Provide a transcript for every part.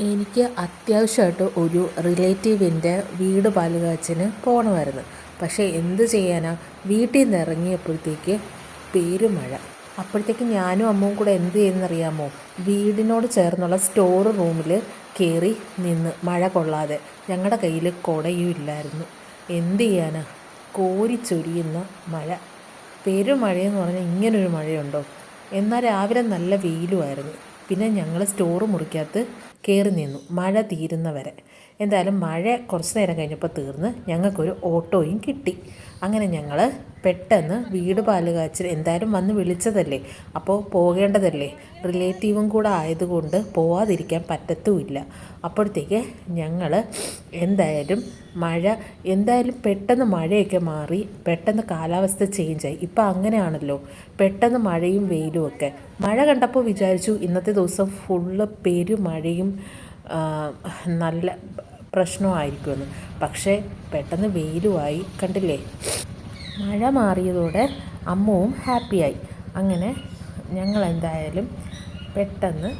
എനിക്ക് അത്യാവശ്യമായിട്ട് ഒരു റിലേറ്റീവിന്റെ വീട് പാലുകാച്ചിന് പോകണമായിരുന്നു പക്ഷേ എന്ത് ചെയ്യാനാ? വീട്ടിൽ നിന്ന് ഇറങ്ങിയപ്പോഴത്തേക്ക് പേരുമഴ അപ്പോഴത്തേക്ക് ഞാനും അമ്മവും കൂടെ എന്ത് ചെയ്യുന്നറിയാമോ? വീടിനോട് ചേർന്നുള്ള സ്റ്റോർ റൂമിൽ കയറി നിന്ന് മഴ കൊള്ളാതെ ഞങ്ങളുടെ കയ്യിൽ കുടയും ഇല്ലായിരുന്നു. എന്ത് ചെയ്യാനാ? കോരിച്ചൊരിയുന്ന മഴ. പെരുമഴയെന്ന് പറഞ്ഞാൽ ഇങ്ങനൊരു മഴയുണ്ടോ? എന്നാൽ രാവിലെ നല്ല വെയിലുമായിരുന്നു. പിന്നെ ഞങ്ങൾ സ്റ്റോർ മുറിക്കകത്ത് കയറി നിന്നു. മഴ തീരുന്നവരെ. എന്തായാലും മഴ കുറച്ച് നേരം കഴിഞ്ഞപ്പോൾ തീർന്ന് ഞങ്ങൾക്കൊരു ഓട്ടോയും കിട്ടി. അങ്ങനെ ഞങ്ങൾ പെട്ടെന്ന് വീട് പാൽ കാച്ചൽ എന്തായാലും വന്ന് വിളിച്ചതല്ലേ? അപ്പോൾ പോകേണ്ടതല്ലേ? റിലേറ്റീവും കൂടെ ആയതുകൊണ്ട് പോവാതിരിക്കാൻ പറ്റത്തുമില്ല. അപ്പോഴത്തേക്ക് ഞങ്ങൾ എന്തായാലും മഴ എന്തായാലും പെട്ടെന്ന് മഴയൊക്കെ മാറി പെട്ടെന്ന് കാലാവസ്ഥ ചേഞ്ചായി ഇപ്പം അങ്ങനെയാണല്ലോ. പെട്ടെന്ന് മഴയും വെയിലും ഒക്കെ. മഴ കണ്ടപ്പോൾ വിചാരിച്ചു ഇന്നത്തെ ദിവസം ഫുള്ള് പെരുമഴയും നല്ല പ്രശ്നമായിരിക്കുമെന്ന്. പക്ഷേ പെട്ടെന്ന് വെയിലുമായി കണ്ടില്ലേ? മഴ മാറിയതോടെ അമ്മുവും ഹാപ്പിയായി. അങ്ങനെ ഞങ്ങൾ എന്തായാലും പെട്ടെന്ന്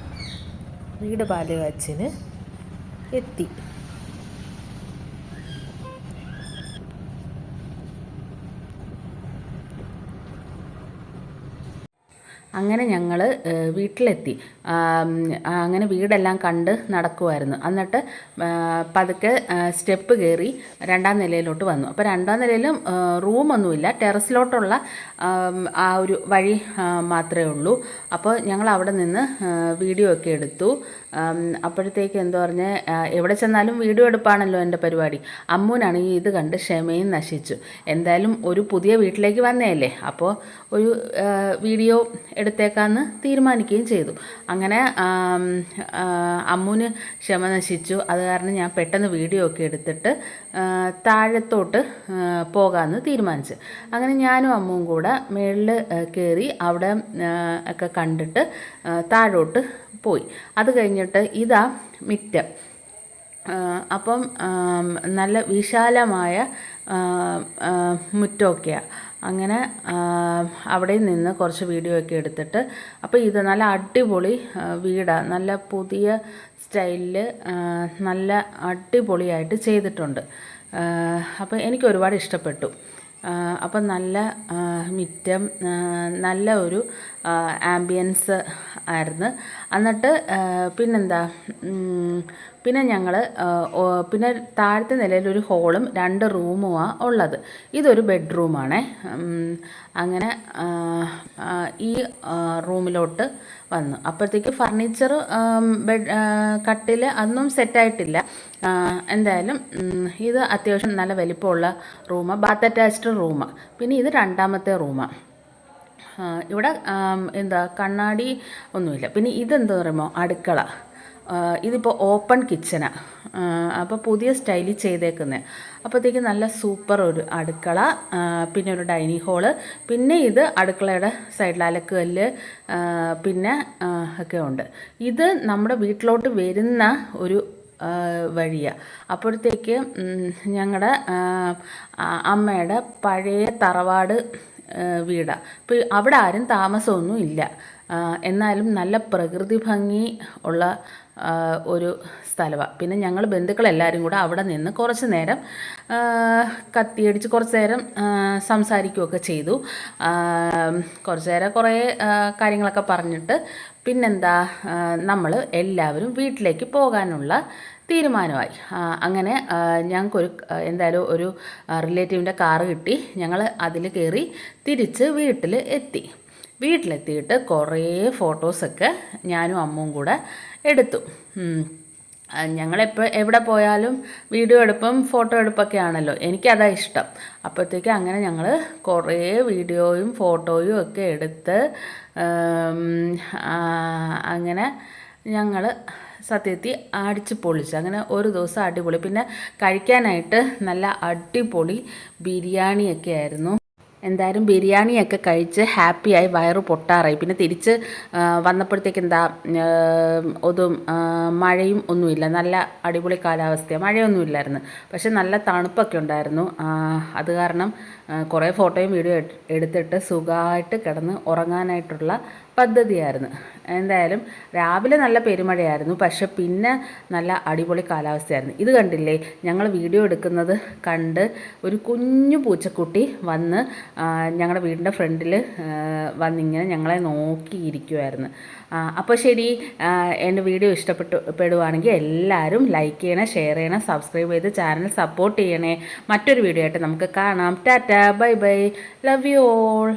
വീട് പാലുകാച്ചിന് എത്തി. അങ്ങനെ ഞങ്ങൾ വീട്ടിലെത്തി. അങ്ങനെ വീടെല്ലാം കണ്ട് നടക്കുമായിരുന്നു എന്നിട്ട് പതുക്കെ സ്റ്റെപ്പ് കയറി രണ്ടാം നിലയിലോട്ട് വന്നു. അപ്പോൾ രണ്ടാം നിലയിലും റൂമൊന്നുമില്ല. ടെറസിലോട്ടുള്ള ആം, ഒരു വഴി മാത്രമേ ഉള്ളൂ. അപ്പോൾ ഞങ്ങൾ അവിടെ നിന്ന് വീഡിയോ ഒക്കെ എടുത്തു. അപ്പോഴത്തേക്ക് എന്താ പറഞ്ഞ എവിടെ ചെന്നാലും വീഡിയോ എടുപ്പാണല്ലോ എന്റെ പരിപാടി. അമ്മൂനാണെങ്കിൽ ഇത് കണ്ട് ക്ഷമയും നശിച്ചു. എന്തായാലും ഒരു പുതിയ വീട്ടിലേക്ക് വന്നതല്ലേ അപ്പോൾ ഒരു വീഡിയോ എടുത്തേക്കാന്ന് തീരുമാനിക്കുകയും ചെയ്തു. അങ്ങനെ അമ്മുവിന് ക്ഷമ നശിച്ചു. അത് കാരണം ഞാൻ പെട്ടെന്ന് വീഡിയോ ഒക്കെ എടുത്തിട്ട് താഴത്തോട്ട് പോകാമെന്ന് തീരുമാനിച്ചു. അങ്ങനെ ഞാനും അമ്മുവും കൂടെ മേളിൽ കയറി അവിടെ ഒക്കെ കണ്ടിട്ട് താഴോട്ട് പോയി. അത് കഴിഞ്ഞിട്ട് ഇതാ മിറ്റം. അപ്പം നല്ല വിശാലമായ മുറ്റമൊക്കെയാണ് അങ്ങനെ അവിടെ നിന്ന് കുറച്ച് വീഡിയോ ഒക്കെ എടുത്തിട്ട് അപ്പോൾ ഇത് നല്ല അടിപൊളി വീടാണ് നല്ല പുതിയ സ്റ്റൈലിൽ നല്ല അടിപൊളിയായിട്ട് ചെയ്തിട്ടുണ്ട്. അപ്പോൾ എനിക്ക് ഒരുപാട് ഇഷ്ടപ്പെട്ടു. അപ്പം നല്ല മിറ്റം നല്ല ഒരു ആംബിയൻസ് ആയിരുന്നു. എന്നിട്ട് പിന്നെന്താ പിന്നെ ഞങ്ങൾ പിന്നെ താഴത്തെ നിലയിൽ ഒരു ഹോളും രണ്ട് റൂമുമാണ് ഉള്ളത്. ഇതൊരു ബെഡ്റൂമാണേ അങ്ങനെ ഈ റൂമിലോട്ട് വന്നു. അപ്പോഴത്തേക്ക് ഫർണിച്ചർ ബെഡ് കട്ടിൽ അതൊന്നും സെറ്റായിട്ടില്ല എന്തായാലും ഇത് അത്യാവശ്യം നല്ല വലിപ്പമുള്ള റൂമാണ് ബാത്ത് അറ്റാച്ച്ഡ് റൂമാണ് പിന്നെ ഇത് രണ്ടാമത്തെ റൂമാണ് ഇവിടെ എന്താ കണ്ണാടി ഒന്നുമില്ല. പിന്നെ ഇതെന്താ പറയുമോ അടുക്കള. ഇതിപ്പോൾ ഓപ്പൺ കിച്ചനാണ് അപ്പോൾ പുതിയ സ്റ്റൈലിൽ ചെയ്തേക്കുന്നത് അപ്പോഴത്തേക്ക് നല്ല സൂപ്പർ ഒരു അടുക്കള പിന്നെ ഒരു ഡൈനിങ് ഹോൾ പിന്നെ ഇത് അടുക്കളയുടെ സൈഡിൽ അലക്കുകല്ല് പിന്നെ ഒക്കെ ഉണ്ട്. ഇത് നമ്മുടെ വീട്ടിലോട്ട് വരുന്ന ഒരു വഴിയാണ് അപ്പോഴത്തേക്ക് ഞങ്ങളുടെ അമ്മയുടെ പഴയ തറവാട് വീടാണ് അപ്പോൾ അവിടെ ആരും താമസമൊന്നും ഇല്ല. എന്നാലും നല്ല പ്രകൃതി ഭംഗി ഉള്ള ഒരു സ്ഥലമാണ് പിന്നെ ഞങ്ങൾ ബന്ധുക്കളെല്ലാവരും കൂടെ അവിടെ നിന്ന് കുറച്ച് നേരം കത്തിയടിച്ച് കുറച്ച് നേരം സംസാരിക്കുകയൊക്കെ ചെയ്തു. കുറച്ച് നേരം കുറേ കാര്യങ്ങളൊക്കെ പറഞ്ഞിട്ട് പിന്നെന്താ നമ്മൾ എല്ലാവരും വീട്ടിലേക്ക് പോകാനുള്ള തീരുമാനമായി. അങ്ങനെ ഞങ്ങൾക്കൊരു എന്തായാലും ഒരു റിലേറ്റീവിന്റെ കാറ് കിട്ടി. ഞങ്ങൾ അതിൽ കയറി തിരിച്ച് വീട്ടിൽ എത്തി. വീട്ടിലെത്തിയിട്ട് കുറേ ഫോട്ടോസൊക്കെ ഞാനും അമ്മും കൂടെ എടുത്തു. ഞങ്ങളെപ്പോൾ എവിടെ പോയാലും വീഡിയോ എടുപ്പും ഫോട്ടോ എടുപ്പൊക്കെ ആണല്ലോ. എനിക്കതാ ഇഷ്ടം. അപ്പോഴത്തേക്ക് അങ്ങനെ ഞങ്ങൾ കുറേ വീഡിയോയും ഫോട്ടോയും ഒക്കെ എടുത്ത് അങ്ങനെ ഞങ്ങൾ സത്യത്തിൽ അടിച്ച് പൊളിച്ച്. അങ്ങനെ ഒരു ദിവസം അടിപൊളി. പിന്നെ കഴിക്കാനായിട്ട് നല്ല അടിപൊളി ബിരിയാണിയൊക്കെ ആയിരുന്നു. എന്തായാലും ബിരിയാണിയൊക്കെ കഴിച്ച് ഹാപ്പിയായി വയറ് പൊട്ടാറായി. പിന്നെ തിരിച്ച് വന്നപ്പോഴത്തേക്ക് എന്താ ഒതും മഴയും ഒന്നുമില്ല. നല്ല അടിപൊളി കാലാവസ്ഥയാണ് മഴയൊന്നുമില്ലായിരുന്നു പക്ഷെ നല്ല തണുപ്പൊക്കെ ഉണ്ടായിരുന്നു. അത് കാരണം കുറേ ഫോട്ടോയും വീഡിയോ എടുത്തിട്ട് സുഖമായിട്ട് കിടന്ന് ഉറങ്ങാനായിട്ടുള്ള പദ്ധതിയായിരുന്നു. എന്തായാലും രാവിലെ നല്ല പെരുമഴയായിരുന്നു. പക്ഷെ പിന്നെ നല്ല അടിപൊളി കാലാവസ്ഥയായിരുന്നു. ഇത് കണ്ടില്ലേ? ഞങ്ങൾ വീഡിയോ എടുക്കുന്നത് കണ്ട് ഒരു കുഞ്ഞു പൂച്ചക്കുട്ടി വന്ന് ഞങ്ങളുടെ വീടിന്റെ ഫ്രണ്ടിൽ വന്നിങ്ങനെ ഞങ്ങളെ നോക്കിയിരിക്കുമായിരുന്നു അപ്പോൾ ശരി എന്റെ വീഡിയോ ഇഷ്ടപ്പെട്ടു പെടുവാണെങ്കിൽ എല്ലാവരും ലൈക്ക് ചെയ്യണേ ഷെയർ ചെയ്യണം സബ്സ്ക്രൈബ് ചെയ്ത് ചാനൽ സപ്പോർട്ട് ചെയ്യണേ. മറ്റൊരു വീഡിയോ ആയിട്ട് നമുക്ക് കാണാം. Tata bye bye. Love you all